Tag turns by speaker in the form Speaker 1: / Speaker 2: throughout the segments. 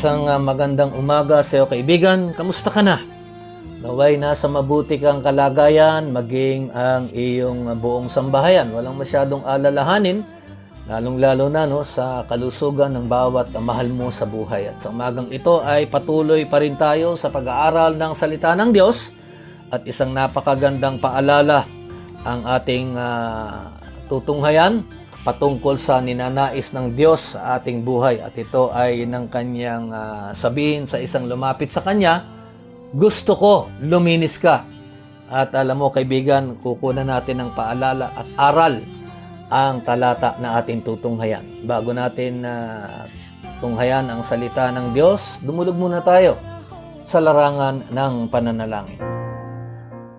Speaker 1: Isang ah, magandang umaga sa iyo kaibigan. Kamusta ka na? Naway nasa mabuti kang kalagayan, maging ang iyong ah, buong sambahayan. Walang masyadong alalahanin, lalong-lalo na no, sa kalusugan ng bawat ah, mahal mo sa buhay. At sa umagang ito ay patuloy pa rin tayo sa pag-aaral ng salita ng Diyos at isang napakagandang paalala ang ating ah, tutunghayan patungkol sa ninanais ng Diyos sa ating buhay. At ito ay ng kanyang ah, sabihin sa isang lumapit sa kanya gusto ko luminis ka. At alam mo kaibigan kukunan natin ng paalala at aral ang talata na ating tutunghayan. Bago natin na tunghayan ang salita ng Diyos dumulog muna tayo sa larangan ng pananalangin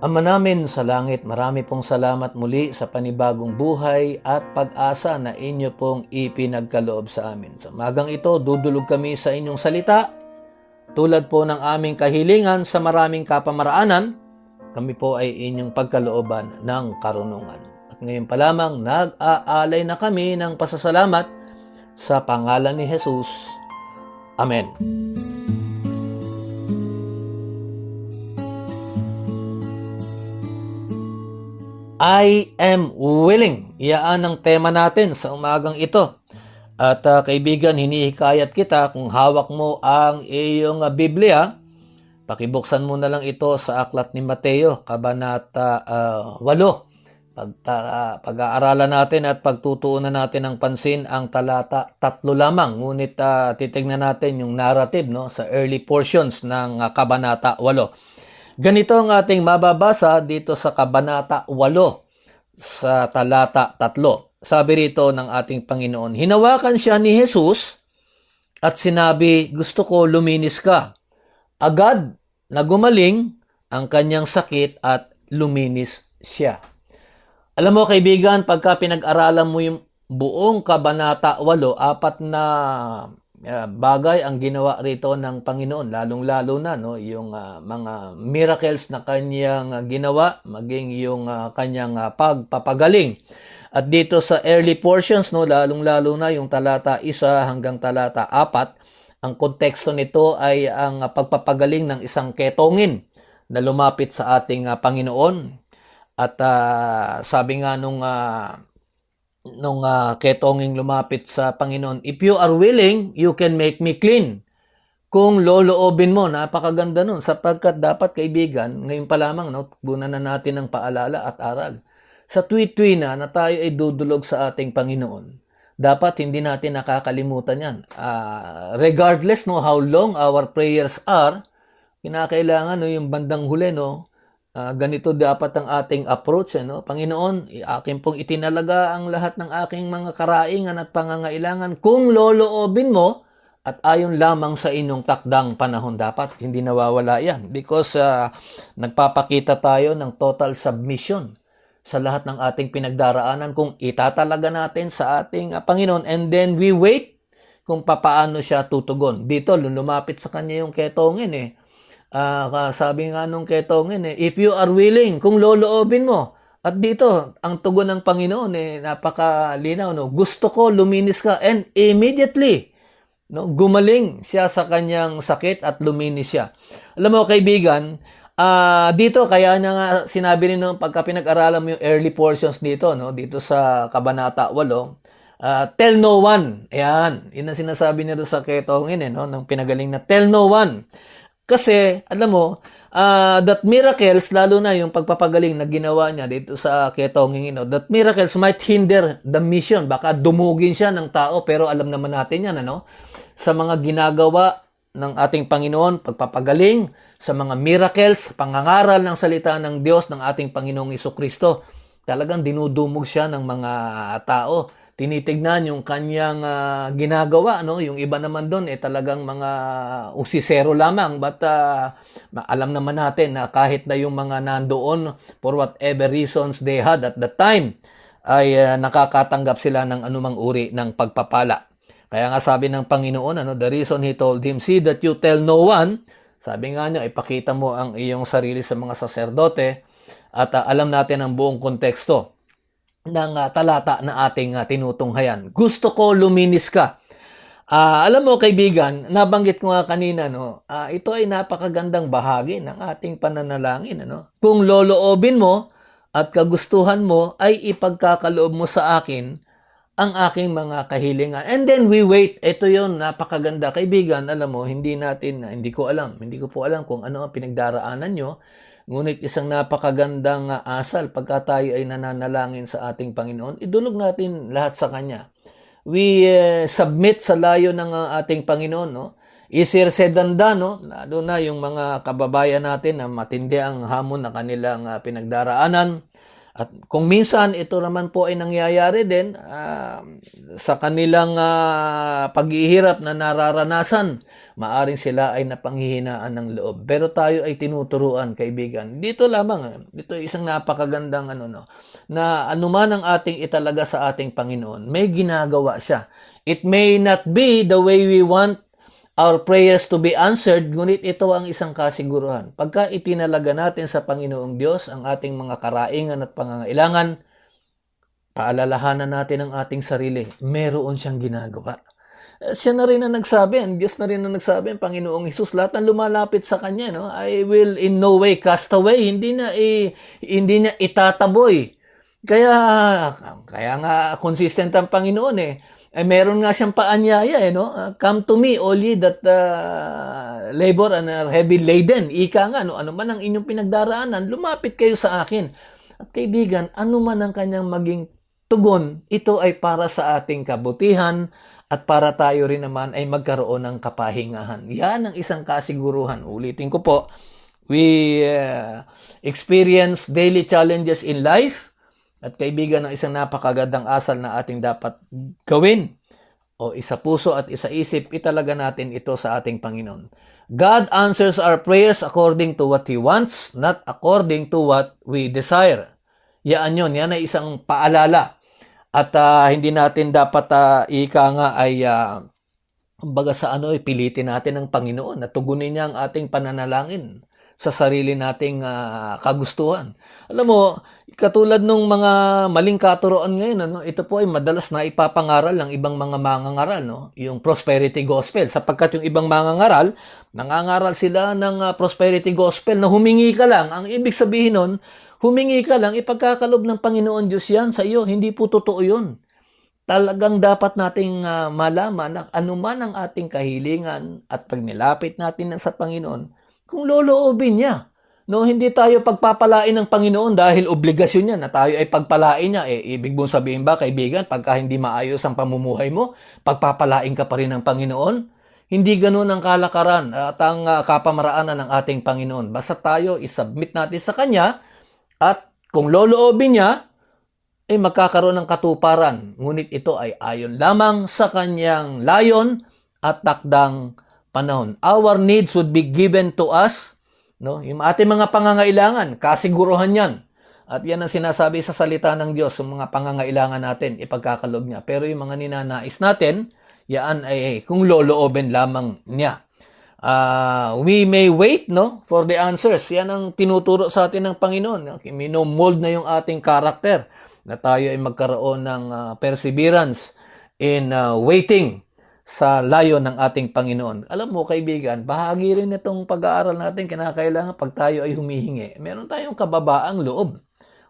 Speaker 1: Ama namin sa langit, marami pong salamat muli sa panibagong buhay at pag-asa na inyo pong ipinagkaloob sa amin. Sa magang ito, dudulog kami sa inyong salita. Tulad po ng aming kahilingan sa maraming kapamaraanan, kami po ay inyong pagkalooban ng karunungan. At ngayon pa lamang, nag-aalay na kami ng pasasalamat sa pangalan ni Jesus. Amen. I am willing. Iyaan ang tema natin sa umagang ito. At ah, kaibigan, hinihikayat kita kung hawak mo ang iyong ah, Biblia, pakibuksan mo na lang ito sa aklat ni Mateo, Kabanata ah, 8. Pag, ah, pag-aaralan natin at pagtutuunan natin ng pansin ang talata tatlo lamang. Ngunit ah, titignan natin yung narrative no, sa early portions ng ah, Kabanata 8. Ganito ang ating mababasa dito sa Kabanata 8 sa talata 3. Sabi rito ng ating Panginoon, Hinawakan siya ni Jesus at sinabi, gusto ko luminis ka. Agad na gumaling ang kanyang sakit at luminis siya. Alam mo kaibigan, pagka pinag-aralan mo yung buong Kabanata 8, apat na uh, bagay ang ginawa rito ng Panginoon, lalong-lalo na no, yung uh, mga miracles na kanyang uh, ginawa, maging yung uh, kanyang uh, pagpapagaling. At dito sa early portions, no, lalong-lalo na yung talata 1 hanggang talata 4, ang konteksto nito ay ang uh, pagpapagaling ng isang ketongin na lumapit sa ating uh, Panginoon. At uh, sabi nga nung uh, nung uh, ketonging lumapit sa Panginoon, if you are willing, you can make me clean. Kung loloobin mo, napakaganda nun sapagkat dapat kaibigan, ngayon pa lamang, no, bunan na natin ng paalala at aral. Sa tweet-tweet na na tayo ay dudulog sa ating Panginoon, dapat hindi natin nakakalimutan yan. Uh, regardless no how long our prayers are, kinakailangan no, yung bandang huli, no, Uh, ganito dapat ang ating approach. Ano? Panginoon, akin pong itinalaga ang lahat ng aking mga karaingan at pangangailangan kung loloobin mo at ayon lamang sa inyong takdang panahon dapat. Hindi nawawala yan because uh, nagpapakita tayo ng total submission sa lahat ng ating pinagdaraanan kung itatalaga natin sa ating uh, Panginoon and then we wait kung papaano siya tutugon. Dito, lumapit sa kanya yung ketongin eh Uh, sabi nga nung ketongin eh, if you are willing, kung loloobin mo. At dito, ang tugon ng Panginoon eh, napakalinaw, no? Gusto ko luminis ka and immediately, no? Gumaling siya sa kanyang sakit at luminis siya. Alam mo kaibigan, uh, dito kaya niya nga sinabi rin no, pagka pinag-aralan mo yung early portions dito, no? Dito sa Kabanata 8, uh, tell no one. Ayan, yun ang sinasabi niya sa ketongin eh, no? Nang pinagaling na tell no one. Kasi, alam mo, ah, that miracles, lalo na yung pagpapagaling na ginawa niya dito sa Ketonging Ino, that miracles might hinder the mission. Baka dumugin siya ng tao, pero alam naman natin yan, ano? Sa mga ginagawa ng ating Panginoon, pagpapagaling, sa mga miracles, pangangaral ng salita ng Diyos ng ating Panginoong Iso Kristo, talagang dinudumog siya ng mga tao. Tinitignan yung kanyang ah, ginagawa, no? Yung iba naman doon eh talagang mga usisero lamang but ma- alam naman natin na kahit na yung mga nandoon for whatever reasons they had at the time ay ah, nakakatanggap sila ng anumang uri ng pagpapala. Kaya nga sabi ng Panginoon, ano, the reason He told him, see that you tell no one, sabi nga niya, ipakita mo ang iyong sarili sa mga saserdote at ah, alam natin ang buong konteksto ng ah, talata na ating ah, tinutunghayan. Gusto ko luminis ka. Ah, alam mo kaibigan, nabanggit ko nga kanina no, ah, ito ay napakagandang bahagi ng ating pananalangin ano. Kung loloobin mo at kagustuhan mo ay ipagkakaloob mo sa akin ang aking mga kahilingan. And then we wait. Ito yon napakaganda. Kaibigan, alam mo, hindi natin, hindi ko alam, hindi ko po alam kung ano ang pinagdaraanan nyo. Ngunit isang napakagandang asal pagka tayo ay nananalangin sa ating Panginoon, idulog natin lahat sa Kanya. We eh, submit sa layo ng ah, ating Panginoon, no? Easier said than done, no? Lalo na yung mga kababayan natin na matindi ang hamon na kanilang ah, pinagdaraanan. At kung minsan ito naman po ay nangyayari din ah, sa kanilang ah, paghihirap na nararanasan, maaring sila ay napanghihinaan ng loob. Pero tayo ay tinuturuan, kaibigan. Dito lamang, ah, dito isang napakagandang ano no, na anuman ang ating italaga sa ating Panginoon, may ginagawa siya. It may not be the way we want our prayers to be answered, ngunit ito ang isang kasiguruhan. Pagka itinalaga natin sa Panginoong Diyos ang ating mga karaingan at pangangailangan, paalalahanan natin ang ating sarili, meron siyang ginagawa. Eh, Siya na rin ang nagsabi, ang Diyos na rin ang nagsabi, ang Panginoong Isus, lahat ng lumalapit sa Kanya, no? I will in no way cast away, hindi na, i, hindi niya itataboy. Kaya, kaya nga consistent ang Panginoon eh. Eh, meron nga siyang paanyaya eh, no? Uh, Come to me, all ye that uh, labor and are heavy laden. Ika nga, no? ano man ang inyong pinagdaraanan, lumapit kayo sa akin. At kaibigan, ano man ang kanyang maging tugon, ito ay para sa ating kabutihan at para tayo rin naman ay magkaroon ng kapahingahan. Yan ang isang kasiguruhan. Ulitin ko po, we uh, experience daily challenges in life at kaibigan ng isang napakagandang asal na ating dapat gawin o isa puso at isa isip, italaga natin ito sa ating Panginoon. God answers our prayers according to what He wants, not according to what we desire. Yan yun, yan ay isang paalala. At ah, hindi natin dapat ah, ika nga ay ah, kumbaga sa ano, ipilitin natin ang Panginoon na tugunin niya ang ating pananalangin sa sarili nating ah, kagustuhan. Alam mo, katulad nung mga maling katuroan ngayon, ano, ito po ay madalas na ipapangaral ng ibang mga mangangaral, no? yung prosperity gospel. Sapagkat yung ibang mangangaral, nangangaral sila ng ah, prosperity gospel na humingi ka lang. Ang ibig sabihin nun, humingi ka lang, ipagkakalob ng Panginoon Diyos yan sa iyo. Hindi po totoo yun talagang dapat nating ah, malaman na anuman ang ating kahilingan at pag nilapit natin sa Panginoon, kung loloobin niya. No, hindi tayo pagpapalain ng Panginoon dahil obligasyon niya na tayo ay pagpalain niya. Eh, ibig mong sabihin ba, kaibigan, pagka hindi maayos ang pamumuhay mo, pagpapalain ka pa rin ng Panginoon? Hindi ganoon ang kalakaran at ang ah, kapamaraanan ng ating Panginoon. Basta tayo isubmit natin sa Kanya at kung loloobin niya, ay magkakaroon ng katuparan. Ngunit ito ay ayon lamang sa kanyang layon at takdang panahon. Our needs would be given to us. No? Yung ating mga pangangailangan, kasiguruhan yan. At yan ang sinasabi sa salita ng Diyos, yung mga pangangailangan natin, ipagkakalob niya. Pero yung mga ninanais natin, yan ay kung lolooben lamang niya. Ah, we may wait no for the answers. Yan ang tinuturo sa atin ng Panginoon. Okay, Minomold na yung ating karakter na tayo ay magkaroon ng ah, perseverance in ah, waiting sa layo ng ating Panginoon. Alam mo kaibigan, bahagi rin itong pag-aaral natin kinakailangan pag tayo ay humihingi. Meron tayong kababaang loob.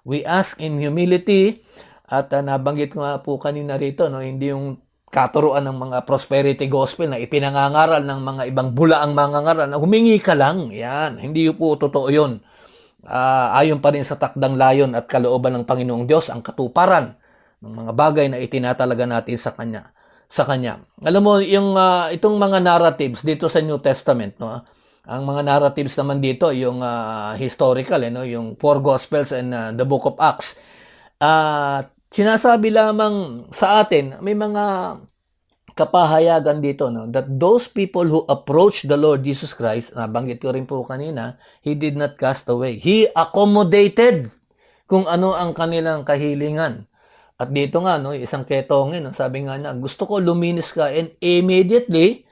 Speaker 1: We ask in humility at ah, nabanggit ko nga po kanina rito, no, hindi yung katuruan ng mga prosperity gospel na ipinangangaral ng mga ibang bulaang mangangaral na humingi ka lang. Yan, hindi po totoo yun. Ah, ayon pa rin sa takdang layon at kalooban ng Panginoong Diyos ang katuparan ng mga bagay na itinatalaga natin sa kanya sa kanya. Alam mo yung ah, itong mga narratives dito sa New Testament no. Ang mga narratives naman dito yung ah, historical eh, no, yung four gospels and ah, the book of Acts. Ah, sinasabi lamang sa atin may mga kapahayagan dito no that those people who approach the Lord Jesus Christ nabanggit ko rin po kanina he did not cast away he accommodated kung ano ang kanilang kahilingan at dito nga no isang ketongin no, sabi nga niya gusto ko luminis ka and immediately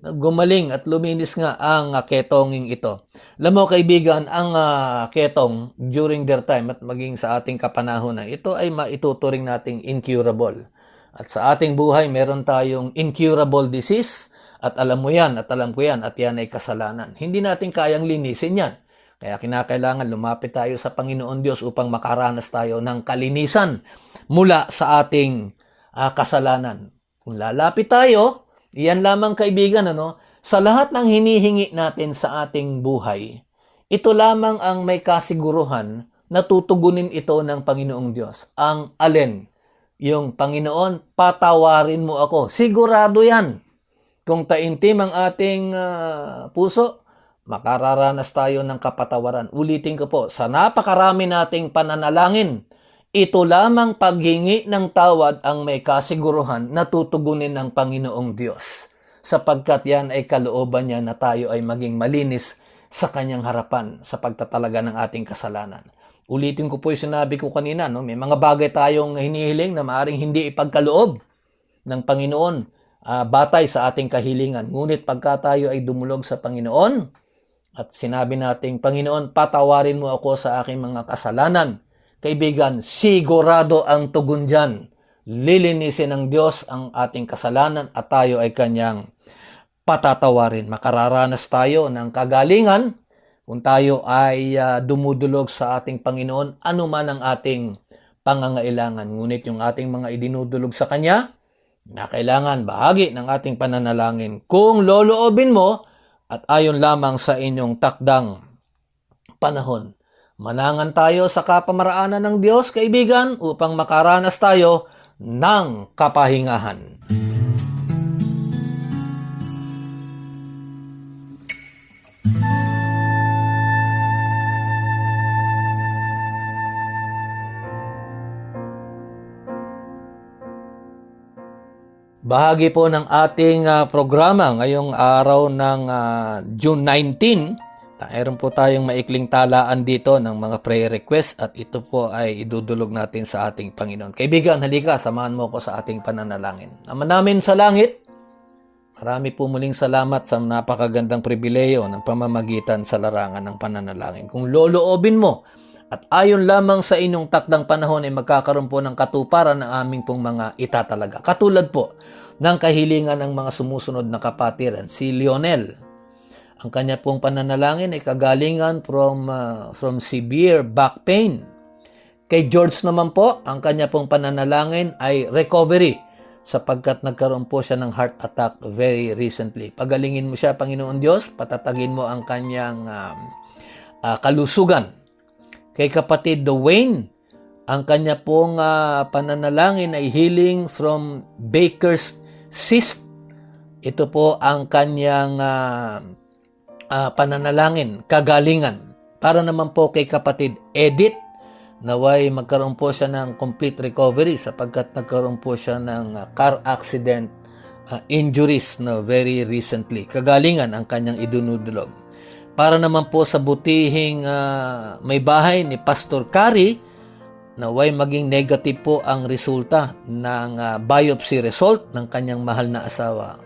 Speaker 1: gumaling at luminis nga ang ah, ketonging ito. Alam mo kaibigan, ang ah, ketong during their time at maging sa ating kapanahonan, ito ay maituturing nating incurable. At sa ating buhay, meron tayong incurable disease at alam mo yan at alam ko yan at yan ay kasalanan. Hindi natin kayang linisin yan. Kaya kinakailangan lumapit tayo sa Panginoon Diyos upang makaranas tayo ng kalinisan mula sa ating ah, kasalanan. Kung lalapit tayo, iyan lamang kaibigan, ano, sa lahat ng hinihingi natin sa ating buhay, ito lamang ang may kasiguruhan na tutugunin ito ng Panginoong Diyos. Ang alin? Yung Panginoon, patawarin mo ako. Sigurado yan. Kung taimtim ang ating ah, puso, makararanas tayo ng kapatawaran. Ulitin ko po, sa napakarami nating pananalangin, ito lamang paghingi ng tawad ang may kasiguruhan na tutugunin ng Panginoong Diyos. Sapagkat yan ay kalooban niya na tayo ay maging malinis sa kanyang harapan sa pagtatalaga ng ating kasalanan. Ulitin ko po yung sinabi ko kanina, no? may mga bagay tayong hinihiling na maaring hindi ipagkaloob ng Panginoon ah, batay sa ating kahilingan. Ngunit pagka tayo ay dumulog sa Panginoon at sinabi nating, Panginoon, patawarin mo ako sa aking mga kasalanan. Kaibigan, sigurado ang tugon dyan. Lilinisin ng Diyos ang ating kasalanan at tayo ay kanyang patatawarin. Makararanas tayo ng kagalingan kung tayo ay ah, dumudulog sa ating Panginoon, anuman ang ating pangangailangan. Ngunit yung ating mga idinudulog sa Kanya, na kailangan bahagi ng ating pananalangin. Kung loloobin mo at ayon lamang sa inyong takdang panahon. Manangan tayo sa kapamaraanan ng Diyos, kaibigan, upang makaranas tayo ng kapahingahan. Bahagi po ng ating ah, programa ngayong araw ng ah, June 19. Mayroon po tayong maikling talaan dito ng mga prayer request at ito po ay idudulog natin sa ating Panginoon. Kaibigan, halika, samahan mo ko sa ating pananalangin. Ama namin sa langit, marami po muling salamat sa napakagandang pribileyo ng pamamagitan sa larangan ng pananalangin. Kung loloobin mo at ayon lamang sa inyong takdang panahon ay magkakaroon po ng katuparan ng aming pong mga itatalaga. Katulad po ng kahilingan ng mga sumusunod na kapatiran, si Lionel. Ang kanya pong pananalangin ay kagalingan from, uh, from severe back pain. Kay George naman po, ang kanya pong pananalangin ay recovery sapagkat nagkaroon po siya ng heart attack very recently. Pagalingin mo siya, Panginoon Diyos, patatagin mo ang kanyang um, ah, kalusugan. Kay kapatid Dwayne, ang kanya pong ah, pananalangin ay healing from Baker's cyst. Ito po ang kanyang ah, ah, pananalangin, kagalingan. Para naman po kay kapatid Edith, naway magkaroon po siya ng complete recovery sapagkat nagkaroon po siya ng ah, car accident ah, injuries no very recently. Kagalingan ang kanyang idunudulog. Para naman po sa butihing ah, may bahay ni Pastor Kari, naway maging negative po ang resulta ng ah, biopsy result ng kanyang mahal na asawa.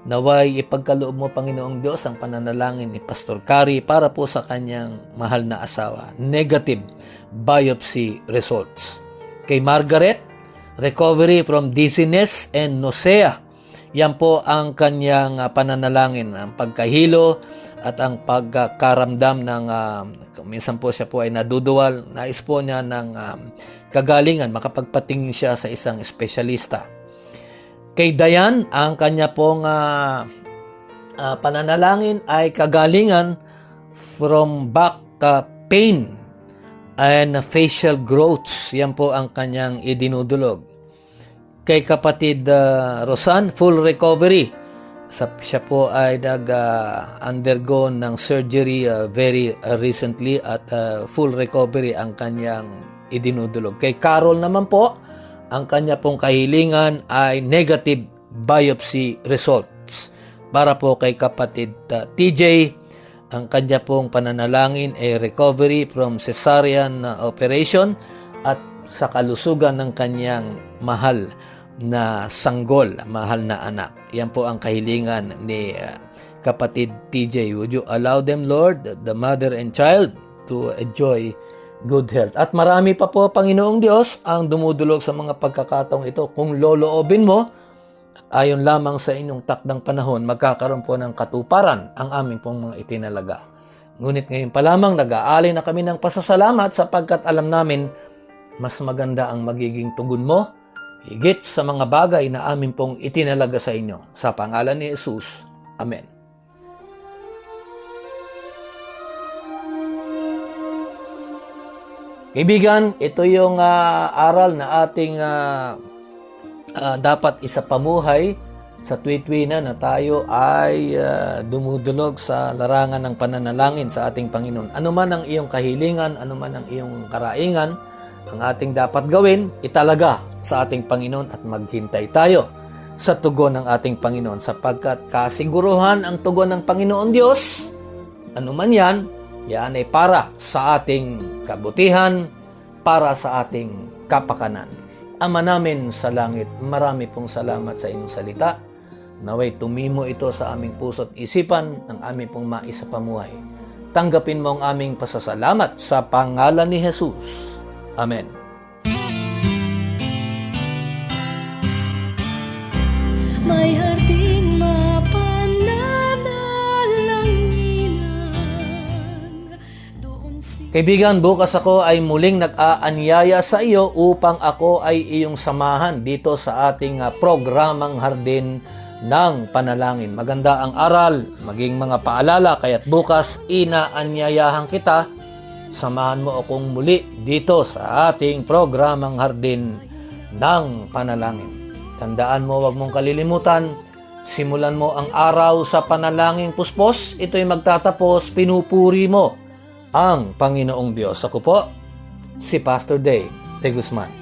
Speaker 1: Naway ipagkaloob mo Panginoong Diyos ang pananalangin ni Pastor Kari para po sa kanyang mahal na asawa. Negative biopsy results. Kay Margaret, recovery from dizziness and nausea. Yan po ang kanyang ah, pananalangin, ang pagkahilo at ang pagkakaramdam ng ah, minsan po siya po ay naduduwal, nais po niya ng ah, kagalingan, makapagpatingin siya sa isang espesyalista. Kay Dayan, ang kanya pong ah, ah, pananalangin ay kagalingan from back ah, pain and facial growths. Yan po ang kanyang idinudulog. Kay kapatid ah, Rosan, full recovery. Sa, siya po ay nag-undergo ng surgery ah, very ah, recently at ah, full recovery ang kanyang idinudulog. Kay Carol naman po, ang kanya pong kahilingan ay negative biopsy results. Para po kay kapatid ah, TJ, ang kanya pong pananalangin ay recovery from cesarean ah, operation at sa kalusugan ng kanyang mahal na sanggol, mahal na anak. Yan po ang kahilingan ni ah, kapatid TJ. Would you allow them, Lord, the mother and child, to enjoy good health? At marami pa po, Panginoong Diyos, ang dumudulog sa mga pagkakataong ito. Kung loloobin mo, ayon lamang sa inyong takdang panahon, magkakaroon po ng katuparan ang aming pong mga itinalaga. Ngunit ngayon pa lamang, nag-aalay na kami ng pasasalamat sapagkat alam namin, mas maganda ang magiging tugon mo, higit sa mga bagay na amin pong itinalaga sa inyo. Sa pangalan ni Jesus. Amen. Kaibigan, ito yung ah, aral na ating ah, ah, dapat isa pamuhay sa tuwi-tuwi na na tayo ay ah, dumudulog sa larangan ng pananalangin sa ating Panginoon. Ano man ang iyong kahilingan, ano man ang iyong karaingan, ang ating dapat gawin, italaga sa ating Panginoon at maghintay tayo sa tugon ng ating Panginoon sapagkat kasiguruhan ang tugon ng Panginoon Diyos, ano man yan, yan ay para sa ating kabutihan, para sa ating kapakanan. Ama namin sa langit, marami pong salamat sa inyong salita. Naway tumimo ito sa aming puso't isipan ng aming pong maisapamuhay. Tanggapin mo ang aming pasasalamat sa pangalan ni Jesus. Amen.
Speaker 2: May harding
Speaker 1: Kaibigan, bukas ako ay muling nag-aanyaya sa iyo upang ako ay iyong samahan dito sa ating ah, programang Hardin ng Panalangin. Maganda ang aral, maging mga paalala, kaya't bukas inaanyayahan kita, samahan mo akong muli dito sa ating programang Hardin ng Panalangin. Tandaan mo, wag mong kalilimutan, simulan mo ang araw sa panalangin puspos, ito'y magtatapos, pinupuri mo ang Panginoong Diyos. Ako po, si Pastor Day de Guzman.